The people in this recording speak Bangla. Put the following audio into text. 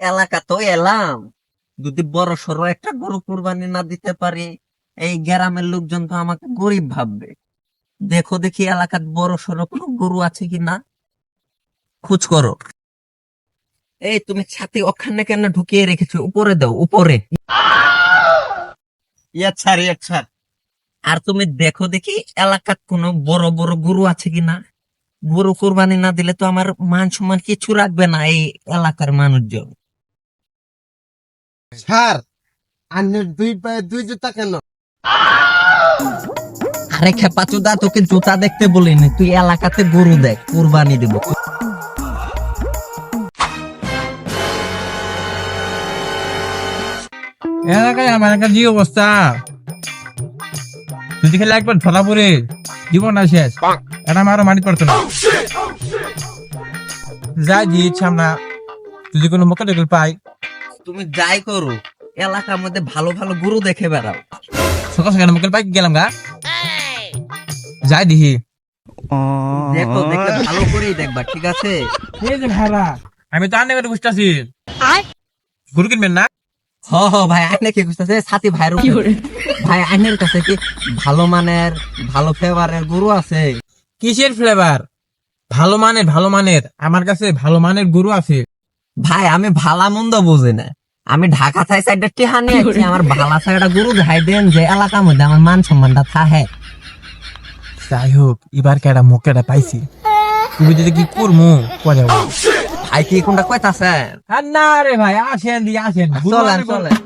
এলাকা তো এলাম। যদি বড় সড়ো একটা গরু কুরবানি না দিতে পারি, এই গ্রামের লোকজন তো আমাকে গরিব ভাববে। দেখো দেখি এলাকার বড় কোনো গরু আছে কি না? খোঁজ করো। এই তুমি ছাতি ওখানে কেন ঢুকিয়ে রেখেছো? উপরে দাও, উপরে। আর তুমি দেখো দেখি এলাকার কোনো বড় বড় গরু আছে কি না? গরু কুরবানি না দিলে তো আমার মান সম্মান কিছু রাখবে না এই এলাকার মানুষজন। ছাড় আন্নের দুই পায়ে দুই জুতা কেন? আরে খেপা চুদা তোকে জুতা দেখতে বলিনি তুই এলাকাতে গরু দেখ কুরবানি দিব। এলাকায় আমার এলাকার যে অবস্থা। যদি খেলে একবার ধরা পড়ে জীবনটা শেষ। এটা আমার মানি পড়তো না। যাই দিয়েছি আমরা যদি কোনো মোকা টেকল পাই। তুমি যাই করো এলাকার মধ্যে ভালো ভালো গরু দেখে বেড়াও। সকাল সকাল মোকাল পাই গেলাম গা? যাই দিহি। দেখো দেখলে ভালো করেই দেখবা ঠিক আছে? আমি তো আনে করে বুঝতেছি গরু কিনবেন না? হ হ ভাই আইনে কি বুঝতেছে সাথী ভাইয়ের। ভাই আইনের কাছে কি ভালো মানের ভালো ফ্লেভারের গরু আছে? কিসের ফ্লেভার ভালো মানের ভালো মানের। আমার কাছে ভালো মানের গরু আছে। ভাই আমি ভালা মন্দ বুঝি না। আমি ঢাকা থাই সাইডে টিহা নিয়ে আসছি, আমার ভালা সাইডটা গরু দেখাই দেন যে এলাকার মধ্যে আমার মান সম্মানটা থাহে যাই হোক এবার কেডা মোকেটা পাইছি। তুমি যদি কি করমু পরে ভাই কি কোনটা কইতাছে আর না রে ভাই আসেন দি আসেন। চলেন চলেন।